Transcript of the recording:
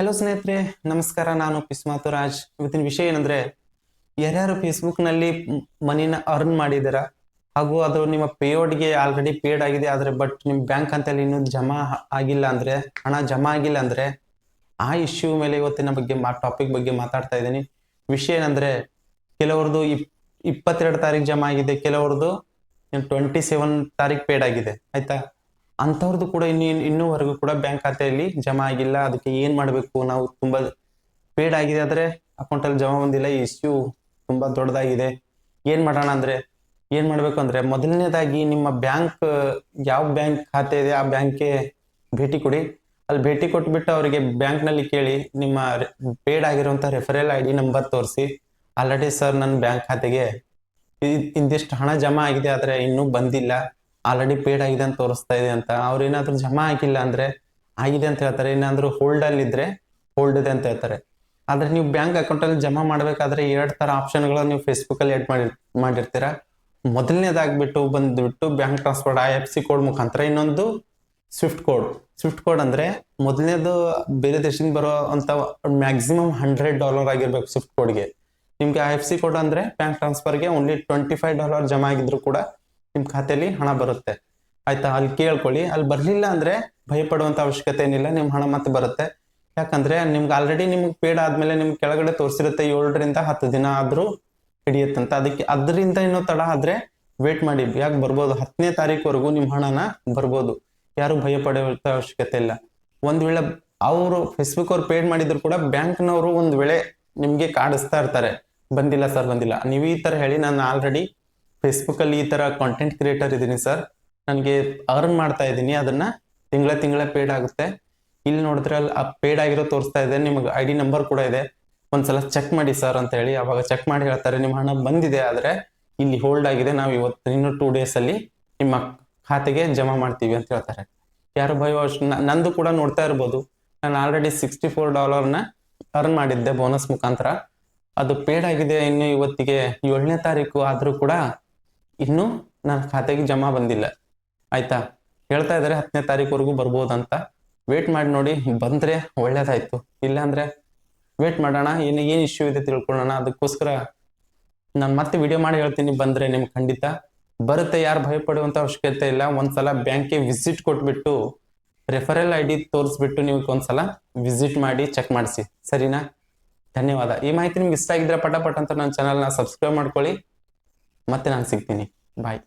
Hello ಸ್ನೇಹಿತರೆ. ನಮಸ್ಕಾರ. ನಾನು ಪಿಸ್ಮಾತು ರಾಜ್ ಇವತ್ತಿನ ವಿಷಯ ಏನಂದ್ರೆ, ಯಾರ್ಯಾರು ಫೇಸ್ಬುಕ್ನಲ್ಲಿ ಮ್- ಮನಿನ ಅರ್ನ್ ಮಾಡಿದಾರ ಹಾಗೂ ಅದು ನಿಮ್ಮ ಪೇಯೋಡ್ಗೆ ಆಲ್ರೆಡಿ ಪೇಡ್ ಆಗಿದೆ, ಆದ್ರೆ ಬಟ್ ನಿಮ್ ಬ್ಯಾಂಕ್ ಖಾತೆಯಲ್ಲಿ ಇನ್ನೂ ಜಮಾ ಆಗಿಲ್ಲ ಅಂದ್ರೆ, ಹಣ ಜಮಾ ಆಗಿಲ್ಲ ಅಂದ್ರೆ, ಆ ಇಶ್ಯೂ ಮೇಲೆ ಇವತ್ತಿನ ಬಗ್ಗೆ ಟಾಪಿಕ್ ಬಗ್ಗೆ ಮಾತಾಡ್ತಾ ಇದ್ದೀನಿ. ವಿಷಯ ಏನಂದ್ರೆ, ಕೆಲವ್ರದ್ದು ಇಪ್, ಇಪ್ಪತ್ತೆರಡು ತಾರೀಕು ಜಮಾ ಆಗಿದೆ, ಕೆಲವ್ರದ್ದು ಟ್ವೆಂಟಿ ಸೆವೆನ್ ತಾರೀಕು ಪೇಡ್ ಆಗಿದೆ. ಆಯ್ತಾ? ಅಂಥವ್ರದ್ದು ಕೂಡ ಇನ್ನು ಇನ್ನೂವರೆಗೂ ಕೂಡ ಬ್ಯಾಂಕ್ ಖಾತೆಯಲ್ಲಿ ಜಮಾ ಆಗಿಲ್ಲ. ಅದಕ್ಕೆ ಏನು ಮಾಡಬೇಕು? ನಾವು ತುಂಬ ಪೇಡ್ ಆಗಿದೆ ಆದರೆ ಅಕೌಂಟಲ್ಲಿ ಜಮಾ ಬಂದಿಲ್ಲ. ಈ ಇಶ್ಯೂ ತುಂಬ ದೊಡ್ಡದಾಗಿದೆ. ಏನು ಮಾಡೋಣ ಅಂದರೆ, ಏನು ಮಾಡಬೇಕು ಅಂದರೆ ಮೊದಲನೇದಾಗಿ ನಿಮ್ಮ ಬ್ಯಾಂಕ್, ಯಾವ ಬ್ಯಾಂಕ್ ಖಾತೆ ಇದೆ ಆ ಬ್ಯಾಂಕ್ಗೆ ಭೇಟಿ ಕೊಡಿ. ಅಲ್ಲಿ ಭೇಟಿ ಕೊಟ್ಬಿಟ್ಟು ಅವರಿಗೆ ಬ್ಯಾಂಕ್ನಲ್ಲಿ ಕೇಳಿ ನಿಮ್ಮ ಪೇಡ್ ಆಗಿರುವಂಥ ರೆಫರಲ್ ಐ ಡಿ ನಂಬರ್ ತೋರಿಸಿ. ಆಲ್ರೆಡಿ ಸರ್ ನನ್ನ ಬ್ಯಾಂಕ್ ಖಾತೆಗೆ ಇಂದಿಷ್ಟು ಹಣ ಜಮಾ ಆಗಿದೆ ಆದರೆ ಇನ್ನೂ ಬಂದಿಲ್ಲ. ಆಲ್ರೆಡಿ ಪೇಡ್ ಆಗಿದೆ ಅಂತ ತೋರಿಸ್ತಾ ಇದೆ ಅಂತ. ಅವ್ರು ಏನಾದ್ರು ಜಮಾ ಆಗಿಲ್ಲ ಅಂದ್ರೆ ಆಗಿದೆ ಅಂತ ಹೇಳ್ತಾರೆ. ಏನಾದ್ರು ಹೋಲ್ಡ್ ಅಲ್ಲಿ ಇದ್ರೆ ಹೋಲ್ಡ್ ಇದೆ ಅಂತ ಹೇಳ್ತಾರೆ. ಆದ್ರೆ ನೀವು ಬ್ಯಾಂಕ್ ಅಕೌಂಟ್ ಅಲ್ಲಿ ಜಮಾ ಮಾಡ್ಬೇಕಾದ್ರೆ ಎರಡ್ ತರ ಆಪ್ಷನ್ಗಳನ್ನು ನೀವು ಫೇಸ್ಬುಕ್ ಅಲ್ಲಿ ಆಡ್ ಮಾಡಿ, ಮಾಡಿರ್ತೀರಾ? ಮೊದಲನೇದಾಗ್ಬಿಟ್ಟು ಬಂದ್ಬಿಟ್ಟು bank transfer I F C code ಮುಖಾಂತರ ಇನ್ನೊಂದು ಸ್ವಿಫ್ಟ್ ಕೋಡ್ ಸ್ವಿಫ್ಟ್ ಕೋಡ್ ಅಂದ್ರೆ ಮೊದಲನೇದು ಬೇರೆ ದೇಶದಿಂದ ಬರೋ ಅಂತ ಮ್ಯಾಕ್ಸಿಮಮ್ ಹಂಡ್ರೆಡ್ ಡಾಲರ್ ಆಗಿರ್ಬೇಕು ಸ್ವಿಫ್ಟ್ ಕೋಡ್ಗೆ ನಿಮ್ಗೆ ಐ ಎಫ್ ಸಿ ಕೋಡ್ ಅಂದ್ರೆ ಬ್ಯಾಂಕ್ ಟ್ರಾನ್ಸ್ಫರ್ಗೆ ಓನ್ಲಿ ಟ್ವೆಂಟಿ ಫೈವ್ ಡಾಲರ್ ಜಮಾ ಆಗಿದ್ರು ಕೂಡ ನಿಮ್ ಖಾತೆಯಲ್ಲಿ ಹಣ ಬರುತ್ತೆ. ಆಯ್ತಾ? ಅಲ್ಲಿ ಕೇಳ್ಕೊಳ್ಳಿ. ಅಲ್ಲಿ ಬರ್ಲಿಲ್ಲ ಅಂದ್ರೆ ಭಯ ಪಡುವಂತ ಅವಶ್ಯಕತೆ ಏನಿಲ್ಲ. ನಿಮ್ ಹಣ ಮತ್ತೆ ಬರುತ್ತೆ. ಯಾಕಂದ್ರೆ ನಿಮ್ಗೆ ಆಲ್ರೆಡಿ ನಿಮ್ಗೆ ಪೇಡ್ ಆದ್ಮೇಲೆ ನಿಮ್ ಕೆಳಗಡೆ ತೋರಿಸಿರುತ್ತೆ ಏಳರಿಂದ ಹತ್ತು ದಿನ ಆದ್ರೂ ಹಿಡಿಯುತ್ತಂತ ಅದಕ್ಕೆ ಅದರಿಂದ ಇನ್ನೂ ತಡ ಆದ್ರೆ ವೇಟ್ ಮಾಡಿ ಯಾಕೆ ಬರ್ಬೋದು? ಹತ್ತನೇ ತಾರೀಕುವರೆಗೂ ನಿಮ್ ಹಣನ ಬರ್ಬೋದು. ಯಾರು ಭಯ ಪಡುವಂತ ಅವಶ್ಯಕತೆ ಇಲ್ಲ. ಒಂದ್ ವೇಳೆ ಅವರು ಫೇಸ್ಬುಕ್ ಅವ್ರು ಪೇಡ್ ಮಾಡಿದ್ರು ಕೂಡ ಬ್ಯಾಂಕ್ನವರು ಒಂದ್ ವೇಳೆ ನಿಮ್ಗೆ ಕಾಡಿಸ್ತಾ ಇರ್ತಾರೆ. ಬಂದಿಲ್ಲ ಸರ್ ಬಂದಿಲ್ಲ. ನೀವು ಈ ತರ ಹೇಳಿ ನಾನು ಆಲ್ರೆಡಿ ಫೇಸ್ಬುಕ್ ಅಲ್ಲಿ ಈ ತರ ಕಾಂಟೆಂಟ್ ಕ್ರಿಯೇಟರ್ ಇದ್ದೀನಿ ಸರ್ ನನಗೆ ಅರ್ನ್ ಮಾಡ್ತಾ ಇದ್ದೀನಿ, ಅದನ್ನ ತಿಂಗಳ ತಿಂಗಳ ಪೇಡ್ ಆಗುತ್ತೆ. ಇಲ್ಲಿ ನೋಡಿದ್ರೆ ಅಲ್ಲಿ ಆ ಪೇಡ್ ಆಗಿರೋ ತೋರಿಸ್ತಾ ಇದೆ, ನಿಮಗೆ ಐ ಡಿ ನಂಬರ್ ಕೂಡ ಇದೆ. ಒಂದ್ಸಲ ಚೆಕ್ ಮಾಡಿ ಸರ್ ಅಂತ ಹೇಳಿ, ಅವಾಗ ಚೆಕ್ ಮಾಡಿ ಹೇಳ್ತಾರೆ, ನಿಮ್ಮ ಹಣ ಬಂದಿದೆ ಆದ್ರೆ ಇಲ್ಲಿ ಹೋಲ್ಡ್ ಆಗಿದೆ, ನಾವು ಇವತ್ತು ಇನ್ನು ಟೂ ಡೇಸ್ ಅಲ್ಲಿ ನಿಮ್ಮ ಖಾತೆಗೆ ಜಮಾ ಮಾಡ್ತೀವಿ ಅಂತ ಹೇಳ್ತಾರೆ. ಯಾರು ಭಯ ನಂದು ಕೂಡ ನೋಡ್ತಾ ಇರ್ಬೋದು. ನಾನು ಆಲ್ರೆಡಿ ಸಿಕ್ಸ್ಟಿ ಫೋರ್ ಡಾಲರ್ನ ಅರ್ನ್ ಮಾಡಿದ್ದೆ ಬೋನಸ್ ಮುಖಾಂತರ. ಅದು ಪೇಡ್ ಆಗಿದೆ ಇನ್ನು ಇವತ್ತಿಗೆ ಏಳನೇ ತಾರೀಕು ಆದ್ರೂ ಕೂಡ ಇನ್ನು ನನ್ನ ಖಾತೆಗೆ ಜಮಾ ಬಂದಿಲ್ಲ. ಆಯ್ತಾ? ಹೇಳ್ತಾ ಇದಾರೆ ಹತ್ತನೇ ತಾರೀಕುವರೆಗೂ ಬರ್ಬೋದಂತ. ವೇಟ್ ಮಾಡಿ ನೋಡಿ, ಬಂದ್ರೆ ಒಳ್ಳೇದಾಯ್ತು. ಇಲ್ಲಾಂದ್ರೆ ವೇಟ್ ಮಾಡೋಣ, ಏನು ಏನು ಇಶ್ಯೂ ಇದೆ ತಿಳ್ಕೊಳ್ಳೋಣ. ಅದಕ್ಕೋಸ್ಕರ ನಾನು ಮತ್ತೆ ವಿಡಿಯೋ ಮಾಡಿ ಹೇಳ್ತೀನಿ ಬಂದ್ರೆ ನಿಮ್ಗೆ ಖಂಡಿತ. ಬರುತ್ತೆ ಯಾರು ಭಯ ಪಡುವಂತ ಅವಶ್ಯಕತೆ ಇಲ್ಲ. ಒಂದ್ಸಲ ಬ್ಯಾಂಕ್ಗೆ ವಿಸಿಟ್ ಕೊಟ್ಬಿಟ್ಟು ರೆಫರಲ್ ಐ ಡಿ ತೋರಿಸ್ಬಿಟ್ಟು ನೀವು ಒಂದ್ಸಲ ವಿಸಿಟ್ ಮಾಡಿ ಚೆಕ್ ಮಾಡಿಸಿ. ಸರಿನಾ? ಧನ್ಯವಾದ. ಈ ಮಾಹಿತಿ ನಿಮ್ಗೆ ಇಷ್ಟ ಆಗಿದ್ರೆ ಪಟ ಪಟ ಅಂತ ನನ್ನ ಚಾನಲ್ನ ಸಬ್ಸ್ಕ್ರೈಬ್ ಮಾಡ್ಕೊಳ್ಳಿ. ಮತ್ತೆ ನಾನು ಸಿಗ್ತೀನಿ. ಬಾಯ್